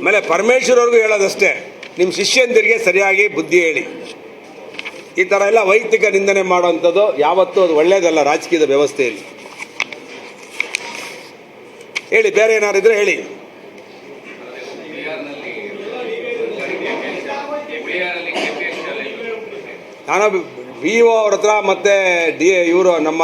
ಆಮೇಲೆ ಪರಮೇಶ್ವರವ್ರಿಗೂ ಹೇಳೋದಷ್ಟೇ ನಿಮ್ಮ ಶಿಷ್ಯಂದಿರಿಗೆ ಸರಿಯಾಗಿ ಬುದ್ಧಿ ಹೇಳಿ. ಈ ಥರ ಎಲ್ಲ ವೈಯಕ್ತಿಕ ನಿಂದನೆ ಮಾಡುವಂಥದ್ದು ಯಾವತ್ತೂ ಅದು ಒಳ್ಳೆಯದಲ್ಲ ರಾಜಕೀಯದ ವ್ಯವಸ್ಥೆಯಲ್ಲಿ. ಹೇಳಿ, ಬೇರೆ ಏನಾರಿದ್ರೆ ಹೇಳಿ. ನಾನು ಬಿ ಒ ಅವ್ರ ಹತ್ರ ಮತ್ತೆ ಡಿ ಇವರು ನಮ್ಮ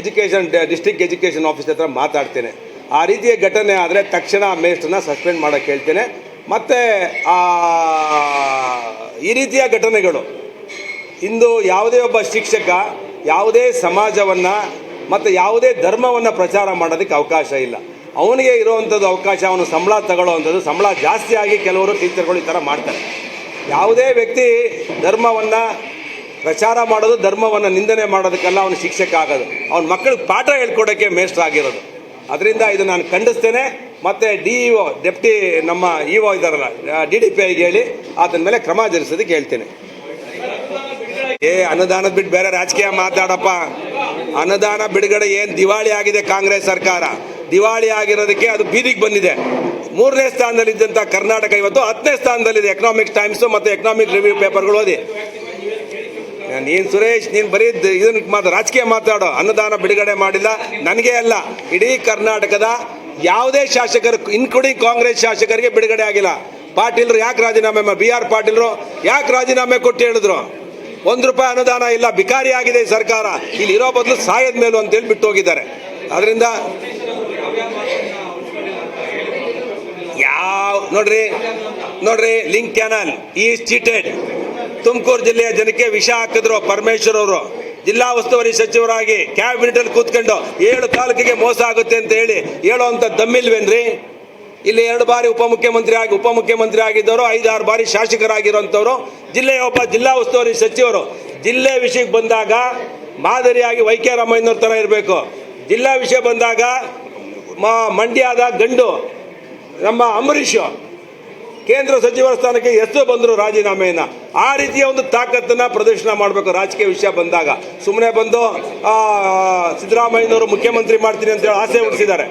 ಎಜುಕೇಷನ್ ಡಿಸ್ಟಿಕ್ ಎಜುಕೇಷನ್ ಆಫೀಸ್ ಹತ್ರ ಮಾತಾಡ್ತೇನೆ. ಆ ರೀತಿಯ ಘಟನೆ ಆದರೆ ತಕ್ಷಣ ಆ ಮೇಸ್ಟ್ರನ್ನ ಸಸ್ಪೆಂಡ್ ಮಾಡೋಕ್ಕೆ ಹೇಳ್ತೇನೆ. ಮತ್ತು ಈ ರೀತಿಯ ಘಟನೆಗಳು, ಇಂದು ಯಾವುದೇ ಒಬ್ಬ ಶಿಕ್ಷಕ ಯಾವುದೇ ಸಮಾಜವನ್ನು ಮತ್ತು ಯಾವುದೇ ಧರ್ಮವನ್ನು ಪ್ರಚಾರ ಮಾಡೋದಕ್ಕೆ ಅವಕಾಶ ಇಲ್ಲ. ಅವನಿಗೆ ಇರುವಂಥದ್ದು ಅವಕಾಶ, ಅವನು ಸಂಬಳ ತಗೊಳ್ಳೋವಂಥದ್ದು ಸಂಬಳ ಜಾಸ್ತಿಯಾಗಿ ಕೆಲವರು ಟೀಚರ್ಗಳು ಈ ಥರ ಮಾಡ್ತಾರೆ. ಯಾವುದೇ ವ್ಯಕ್ತಿ ಧರ್ಮವನ್ನು ಪ್ರಚಾರ ಮಾಡೋದು, ಧರ್ಮವನ್ನು ನಿಂದನೆ ಮಾಡೋದಕ್ಕೆಲ್ಲ ಅವನು ಶಿಕ್ಷಕ ಆಗೋದು. ಅವನ ಮಕ್ಕಳಿಗೆ ಪಾಠ ಹೇಳ್ಕೊಡೋಕ್ಕೆ ಮೇಸ್ಟ್ರ್ ಆಗಿರೋದು. ಅದರಿಂದ ಇದು ನಾನು ಖಂಡಿಸ್ತೇನೆ. ಮತ್ತು ಡಿ ಇ ಡೆಪ್ಟಿ ನಮ್ಮ ಇ ಒ ಇದ್ದಾರಲ್ಲ ಡಿ ಡಿ ಪಿ ಐಗೆ ಹೇಳಿ ಆತನ ಮೇಲೆ ಕ್ರಮ ಜರುಗಿಸೋದಕ್ಕೆ ಹೇಳ್ತೇನೆ. ಏ, ಅನುದಾನದ ಬಿಟ್ಟು ಬೇರೆ ರಾಜಕೀಯ ಮಾತಾಡಪ್ಪ. ಅನುದಾನ ಬಿಡುಗಡೆ ಏನು ದಿವಾಳಿ ಆಗಿದೆ ಕಾಂಗ್ರೆಸ್ ಸರ್ಕಾರ. ದಿವಾಳಿ ಆಗಿರೋದಕ್ಕೆ ಅದು ಬೀದಿಗೆ ಬಂದಿದೆ. ಮೂರನೇ ಸ್ಥಾನದಲ್ಲಿದ್ದಂಥ ಕರ್ನಾಟಕ ಇವತ್ತು ಹತ್ತನೇ ಸ್ಥಾನದಲ್ಲಿದೆ. ಎಕನಾಮಿಕ್ ಟೈಮ್ಸು ಮತ್ತು ಎಕನಾಮಿಕ್ ರಿವ್ಯೂ ಪೇಪರ್ಗಳು ಓದಿ. ನೀನು ಸುರೇಶ್, ನೀನು ಬರೀ ಇದನ್ನ ಮಾತು ರಾಜಕೀಯ ಮಾತಾಡೋ ಅನುದಾನ ಬಿಡುಗಡೆ ಮಾಡಿಲ್ಲ. ನನಗೆ ಅಲ್ಲ, ಇಡೀ ಕರ್ನಾಟಕದ ಯಾವುದೇ ಶಾಸಕರು ಇನ್ಕ್ಲೂಡಿಂಗ್ ಕಾಂಗ್ರೆಸ್ ಶಾಸಕರಿಗೆ ಬಿಡುಗಡೆ ಆಗಿಲ್ಲ. ಪಾಟೀಲ್ರು ಯಾಕೆ ರಾಜೀನಾಮೆ ಬಿ ಆರ್ ಪಾಟೀಲ್ರು ಯಾಕೆ ರಾಜೀನಾಮೆ ಕೊಟ್ಟು ಹೇಳಿದ್ರು? ಒಂದು ರೂಪಾಯಿ ಅನುದಾನ ಇಲ್ಲ ಬಿಕಾರಿ ಆಗಿದೆ ಸರ್ಕಾರ. ಇಲ್ಲಿ ಇರೋ ಬದಲು ಸಾಯದ ಮೇಲೂ ಅಂತೇಳಿ ಬಿಟ್ಟು ಹೋಗಿದ್ದಾರೆ. ಅದರಿಂದ ಯಾವ ನೋಡ್ರಿ ನೋಡ್ರಿ, ಲಿಂಕ್ ಕ್ಯಾನಲ್ ಈ ಚೀಟೆಡ್. ತುಮಕೂರು ಜಿಲ್ಲೆಯ ಜನಕ್ಕೆ ವಿಷ ಹಾಕಿದ್ರು ಪರಮೇಶ್ವರ್ ಅವರು. ಜಿಲ್ಲಾ ಉಸ್ತುವಾರಿ ಸಚಿವರಾಗಿ ಕ್ಯಾಬಿನೆಟ್ ಅಲ್ಲಿ ಕೂತ್ಕೊಂಡು ಏಳು ತಾಲೂಕಿಗೆ ಮೋಸ ಆಗುತ್ತೆ ಅಂತ ಹೇಳಿ ಹೇಳುವಂತ ದಮ್ಮಿಲ್ವೇನ್ರಿ? ಇಲ್ಲಿ ಎರಡು ಬಾರಿ ಉಪಮುಖ್ಯಮಂತ್ರಿ ಆಗಿ ಉಪಮುಖ್ಯಮಂತ್ರಿ ಆಗಿದ್ದವರು, ಐದಾರು ಬಾರಿ ಶಾಸಕರಾಗಿರುವಂಥವ್ರು. ಜಿಲ್ಲೆಯ ಒಬ್ಬ ಜಿಲ್ಲಾ ಉಸ್ತುವಾರಿ ಸಚಿವರು. ಜಿಲ್ಲೆ ವಿಷಯಕ್ಕೆ ಬಂದಾಗ ಮಾದರಿಯಾಗಿ ವೈ ಕೆ ರಾಮಯ್ಯನವ್ರ ಥರ ಇರಬೇಕು. ಜಿಲ್ಲಾ ವಿಷಯ ಬಂದಾಗ ಮಂಡ್ಯದ ಗಂಡು, ನಮ್ಮ ಅಂಬರೀಷ್. ಕೇಂದ್ರ ಸಚಿವರ ಸ್ಥಾನಕ್ಕೆ ಎಷ್ಟು ಬಂದರು ರಾಜೀನಾಮೆಯನ್ನು. ಆ ರೀತಿಯ ಒಂದು ತಾಕತ್ತನ್ನ ಪ್ರದರ್ಶನ ಮಾಡಬೇಕು ರಾಜಕೀಯ ವಿಷಯ ಬಂದಾಗ. ಸುಮ್ಮನೆ ಬಂದು ಸಿದ್ದರಾಮಯ್ಯನವರು ಮುಖ್ಯಮಂತ್ರಿ ಮಾಡ್ತೀನಿ ಅಂತ ಹೇಳಿ ಆಸೆ ಹುಟ್ಟಿಸಿದ್ದಾರೆ.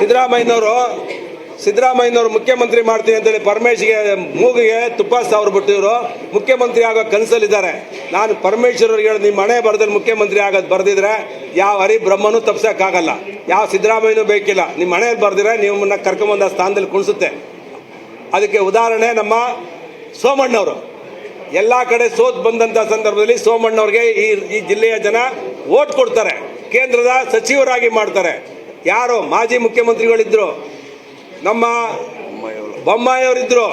ಸಿದ್ದರಾಮಯ್ಯನವರು ಸಿದ್ದರಾಮಯ್ಯನವರು ಮುಖ್ಯಮಂತ್ರಿ ಮಾಡ್ತೀನಿ ಅಂತೇಳಿ ಪರಮೇಶ್ಗೆ ಮೂಗಿಗೆ ತುಪ್ಪ ಸಾವಿರ ಬಿಟ್ಟಿದ್ರು. ಮುಖ್ಯಮಂತ್ರಿ ಆಗೋ ಕನಸಲ್ಲಿದ್ದಾರೆ. ನಾನು ಪರಮೇಶ್ವರವ್ರಿಗೆ ಹೇಳಿ, ನಿಮ್ಮ ಮನೆ ಬರದಲ್ಲಿ ಮುಖ್ಯಮಂತ್ರಿ ಆಗೋದು ಬರೆದಿದ್ರೆ ಯಾವ ಹರಿ ಬ್ರಹ್ಮನೂ ತಪ್ಸೋಕ್ಕಾಗಲ್ಲ. ಯಾವ ಸಿದ್ದರಾಮಯ್ಯನೂ ಬೇಕಿಲ್ಲ. ನಿಮ್ಮ ಮನೆಯಲ್ಲಿ ಬರೆದಿದ್ರೆ ನಿಮ್ಮನ್ನ ಕರ್ಕೊಂಬಂದ ಸ್ಥಾನದಲ್ಲಿ ಕುಣಿಸುತ್ತೆ. ಅದಕ್ಕೆ ಉದಾಹರಣೆ ನಮ್ಮ ಸೋಮಣ್ಣವರು. ಎಲ್ಲ ಕಡೆ ಸೋತ್ ಬಂದಂಥ ಸಂದರ್ಭದಲ್ಲಿ ಸೋಮಣ್ಣವ್ರಿಗೆ ಈ ಈ ಜಿಲ್ಲೆಯ ಜನ ಓಟ್ ಕೊಡ್ತಾರೆ. ಕೇಂದ್ರದ ಸಚಿವರಾಗಿ ಮಾಡ್ತಾರೆ. ಯಾರು ಮಾಜಿ ಮುಖ್ಯಮಂತ್ರಿಗಳಿದ್ರು, ನಮ್ಮ ಬೊಮ್ಮಾಯಿಯವರಿದ್ರು,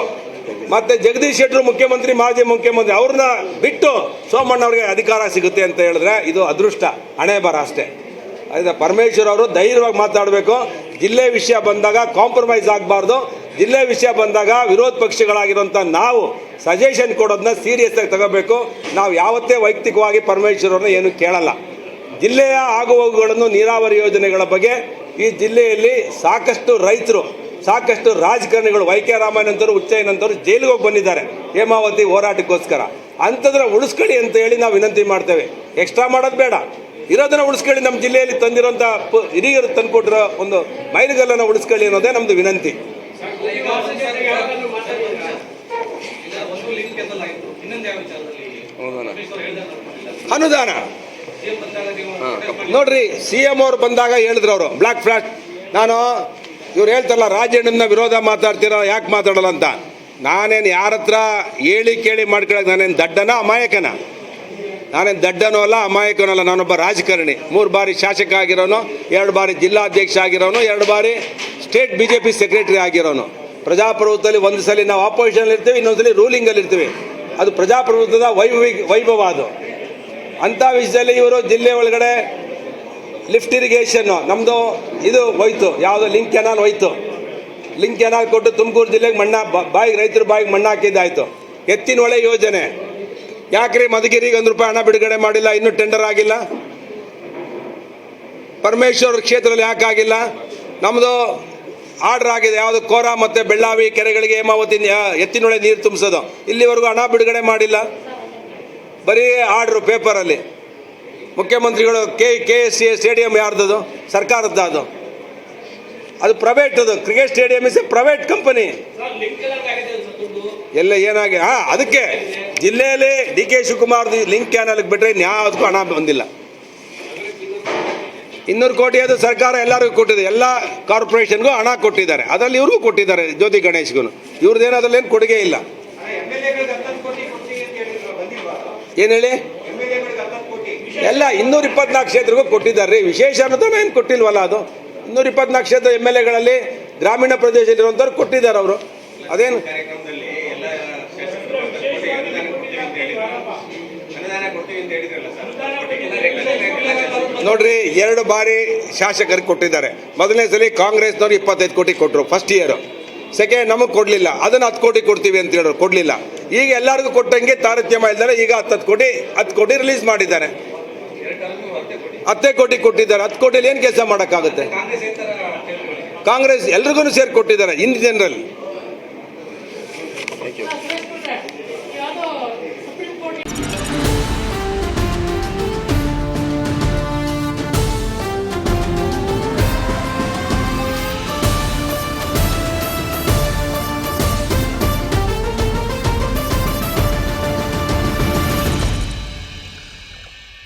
ಮತ್ತೆ ಜಗದೀಶ್ ಶೆಟ್ಟರು ಮುಖ್ಯಮಂತ್ರಿ, ಮಾಜಿ ಮುಖ್ಯಮಂತ್ರಿ, ಅವ್ರನ್ನ ಬಿಟ್ಟು ಸೋಮಣ್ಣವ್ರಿಗೆ ಅಧಿಕಾರ ಸಿಗುತ್ತೆ ಅಂತ ಹೇಳಿದ್ರೆ ಇದು ಅದೃಷ್ಟ, ಹಣೆ ಬರ ಅಷ್ಟೇ. ಅದರಿಂದ ಪರಮೇಶ್ವರ್ ಅವರು ಧೈರ್ಯವಾಗಿ ಮಾತಾಡಬೇಕು. ಜಿಲ್ಲೆ ವಿಷಯ ಬಂದಾಗ ಕಾಂಪ್ರಮೈಸ್ ಆಗಬಾರ್ದು. ಜಿಲ್ಲೆ ವಿಷಯ ಬಂದಾಗ ವಿರೋಧ ಪಕ್ಷಗಳಾಗಿರುವಂಥ ನಾವು ಸಜೆಷನ್ ಕೊಡೋದನ್ನ ಸೀರಿಯಸ್ ಆಗಿ ತಗೋಬೇಕು. ನಾವು ಯಾವತ್ತೇ ವೈಯಕ್ತಿಕವಾಗಿ ಪರಮೇಶ್ವರ್ ಅವ್ರನ್ನ ಏನು ಕೇಳಲ್ಲ. ಜಿಲ್ಲೆಯ ಆಗುಹೋಗುಗಳನ್ನು ನೀರಾವರಿ ಯೋಜನೆಗಳ ಬಗ್ಗೆ ಈ ಜಿಲ್ಲೆಯಲ್ಲಿ ಸಾಕಷ್ಟು ರೈತರು, ಸಾಕಷ್ಟು ರಾಜಕಾರಣಿಗಳು, ವೈ ಕೆ ರಾಮಯ್ಯನಂತರು ಉಚ್ಚಯ್ಯನಂತರು ಜೈಲಿಗೆ ಹೋಗಿ ಬಂದಿದ್ದಾರೆ ಹೇಮಾವತಿ ಹೋರಾಟಕ್ಕೋಸ್ಕರ. ಅಂಥದ್ರ ಉಳಿಸ್ಕೊಳ್ಳಿ ಅಂತ ಹೇಳಿ ನಾವು ವಿನಂತಿ ಮಾಡ್ತೇವೆ. ಎಕ್ಸ್ಟ್ರಾ ಮಾಡೋದು ಬೇಡ. ಇರೋದನ್ನ ಉಳಿಸ್ಕೊಳ್ಳಿ. ನಮ್ಮ ಜಿಲ್ಲೆಯಲ್ಲಿ ತಂದಿರೋಂಥ ಹಿರಿಯರು ತಂದುಕೊಟ್ಟಿರೋ ಒಂದು ಮೈಲಿಗಲ್ಲನ್ನು ಉಳಿಸ್ಕೊಳ್ಳಿ ಅನ್ನೋದೇ ನಮ್ಮದು ವಿನಂತಿ. ಅನುದಾನ. ನೋಡ್ರಿ ಸಿ ಎಂ ಅವ್ರು ಬಂದಾಗ ಹೇಳಿದ್ರು ಅವರು. ಬ್ಲಾಕ್ ಫ್ಲಾಟ್ ನಾನು ಇವ್ರು ಹೇಳ್ತಾರಲ್ಲ ರಾಜಣ್ಣನ ವಿರೋಧ ಮಾತಾಡ್ತಿರೋ ಯಾಕೆ ಮಾತಾಡಲ್ಲ ಅಂತ. ನಾನೇನು ಯಾರ ಹತ್ರ ಹೇಳಿ ಕೇಳಿ ಮಾಡ್ಕೊಳ್ಳೋಕೆ ನಾನೇನು ದಡ್ಡನ ಅಮಾಯಕನ? ನಾನೇನು ದಡ್ಡನೂ ಅಲ್ಲ ಅಮಾಯಕನೂ ಅಲ್ಲ. ನಾನೊಬ್ಬ ರಾಜಕಾರಣಿ. ಮೂರು ಬಾರಿ ಶಾಸಕ ಆಗಿರೋನು ಎರಡು ಬಾರಿ ಜಿಲ್ಲಾಧ್ಯಕ್ಷ ಆಗಿರೋನು ಎರಡು ಬಾರಿ state B J P secretary ಆಗಿರೋನು. ಪ್ರಜಾಪ್ರಭುತ್ವದಲ್ಲಿ ಒಂದು ಸಲ ನಾವು ಆಪೋಸಿಷನ್ ಇರ್ತೇವೆ ಇನ್ನೊಂದ್ಸಲಿ ರೂಲಿಂಗಲ್ಲಿ ಇರ್ತೇವೆ. ಅದು ಪ್ರಜಾಪ್ರಭುತ್ವದ ವೈಭವಿ, ವೈಭವ ಅದು. ಅಂಥ ವಿಷಯದಲ್ಲಿ ಇವರು ಜಿಲ್ಲೆ ಒಳಗಡೆ ಲಿಫ್ಟ್ ಇರಿಗೇಷನ್ನು ನಮ್ಮದು ಇದು ಹೋಯ್ತು, ಯಾವುದೋ ಲಿಂಕ್ ಕೆನಾಲ್ ಹೋಯ್ತು. ಲಿಂಕ್ ಕೆನಾಲ್ ಕೊಟ್ಟು ತುಮಕೂರು ಜಿಲ್ಲೆಗೆ ಮಣ್ಣ ಬಾಯಿಗೆ ರೈತರ ಬಾಯಿಗೆ ಮಣ್ಣು ಹಾಕಿದ್ದಾಯ್ತು. ಎತ್ತಿನ ಹೊಳೆ ಯೋಜನೆ. ಯಾಕ್ರಿ ಮಧುಗಿರಿಗೆ ಒಂದು ರೂಪಾಯಿ ಹಣ ಬಿಡುಗಡೆ ಮಾಡಿಲ್ಲ, ಇನ್ನೂ ಟೆಂಡರ್ ಆಗಿಲ್ಲ? ಪರಮೇಶ್ವರ್ ಕ್ಷೇತ್ರದಲ್ಲಿ ಯಾಕಾಗಿಲ್ಲ? ನಮ್ಮದು ಆರ್ಡರ್ ಆಗಿದೆ ಯಾವುದು ಕೋರ ಮತ್ತು ಬೆಳ್ಳಾವಿ ಕೆರೆಗಳಿಗೆ ಹೇಮಾವತಿ ಎತ್ತಿನೊಳೆ ನೀರು ತುಂಬಿಸೋದು. ಇಲ್ಲಿವರೆಗೂ ಹಣ ಬಿಡುಗಡೆ ಮಾಡಿಲ್ಲ. ಬರೀ ಆರ್ಡ್ರು ಪೇಪರಲ್ಲಿ. ಮುಖ್ಯಮಂತ್ರಿಗಳು K K S C stadium ಯಾರ್ದದು? ಸರ್ಕಾರದ್ದು ಅದು ಪ್ರೈವೇಟ್ ಅದು cricket stadium is a private company ಎಲ್ಲ ಏನಾಗಿ ಹಾ ಅದಕ್ಕೆ ಜಿಲ್ಲೆಯಲ್ಲಿ D K Shivakumar link canal ಬಿಟ್ರೆ ಇನ್ಯಾವುದಕ್ಕೂ ಹಣ ಬಂದಿಲ್ಲ. ಇನ್ನೂರು ಕೋಟಿ ಅದು ಸರ್ಕಾರ ಎಲ್ಲರಿಗೂ ಕೊಟ್ಟಿದೆ. ಎಲ್ಲ ಕಾರ್ಪೊರೇಷನ್ಗೂ ಹಣ ಕೊಟ್ಟಿದ್ದಾರೆ. ಅದರಲ್ಲಿ ಇವ್ರಿಗೂ ಕೊಟ್ಟಿದ್ದಾರೆ ಜ್ಯೋತಿ ಗಣೇಶ್ಗೂ. ಇವ್ರದ್ದೇನು ಅದ್ರಲ್ಲಿ ಏನು ಕೊಡುಗೆ ಇಲ್ಲ. ಏನು ಹೇಳಿ? ಎಲ್ಲ ಇನ್ನೂರ ಇಪ್ಪತ್ನಾಲ್ಕು ಕ್ಷೇತ್ರಗೂ ಕೊಟ್ಟಿದ್ದಾರೆ. ರೀ ವಿಶೇಷ ಅನುದಾನ ಏನು ಕೊಟ್ಟಿಲ್ವಲ್ಲ ಅದು. ಇನ್ನೂರ ಇಪ್ಪತ್ನಾಲ್ಕು ಕ್ಷೇತ್ರ ಎಂ ಎಲ್ ಎಗಳಲ್ಲಿ ಗ್ರಾಮೀಣ ಪ್ರದೇಶದಲ್ಲಿರುವಂಥವ್ರು ಕೊಟ್ಟಿದ್ದಾರೆ ಅವರು. ಅದೇನು? ಹೇಳಿದ್ರಲ್ಲ ನೋಡ್ರಿ, ಎರಡು ಬಾರಿ ಶಾಸಕರಿಗೆ ಕೊಟ್ಟಿದ್ದಾರೆ. ಮೊದಲನೇ ಸಲ ಕಾಂಗ್ರೆಸ್ನವ್ರು ಇಪ್ಪತ್ತೈದು ಕೋಟಿ ಕೊಟ್ಟರು ಫಸ್ಟ್ ಇಯರ್ ಸೆಕೆಂಡ್ ನಮಗೆ ಕೊಡಲಿಲ್ಲ. ಅದನ್ನು ಹತ್ತು ಕೋಟಿ ಕೊಡ್ತೀವಿ ಅಂತ ಹೇಳೋರು ಕೊಡಲಿಲ್ಲ. ಈಗ ಎಲ್ಲರಿಗೂ ಕೊಟ್ಟಂಗೆ ತಾರತಮ್ಯ ಇದ್ದಾರೆ ಈಗ ಹತ್ತು ಕೋಟಿ ಹತ್ತು ಕೋಟಿ ರಿಲೀಸ್ ಮಾಡಿದ್ದಾರೆ. ಹತ್ತೇ ಕೋಟಿ ಕೊಟ್ಟಿದ್ದಾರೆ. ಹತ್ತು ಕೋಟಿಲಿ ಏನು ಕೆಲಸ ಮಾಡೋಕ್ಕಾಗುತ್ತೆ? ಕಾಂಗ್ರೆಸ್ ಎಲ್ರಿಗೂ ಸೇರಿ ಕೊಟ್ಟಿದ್ದಾರೆ ಇನ್ ಜನರಲ್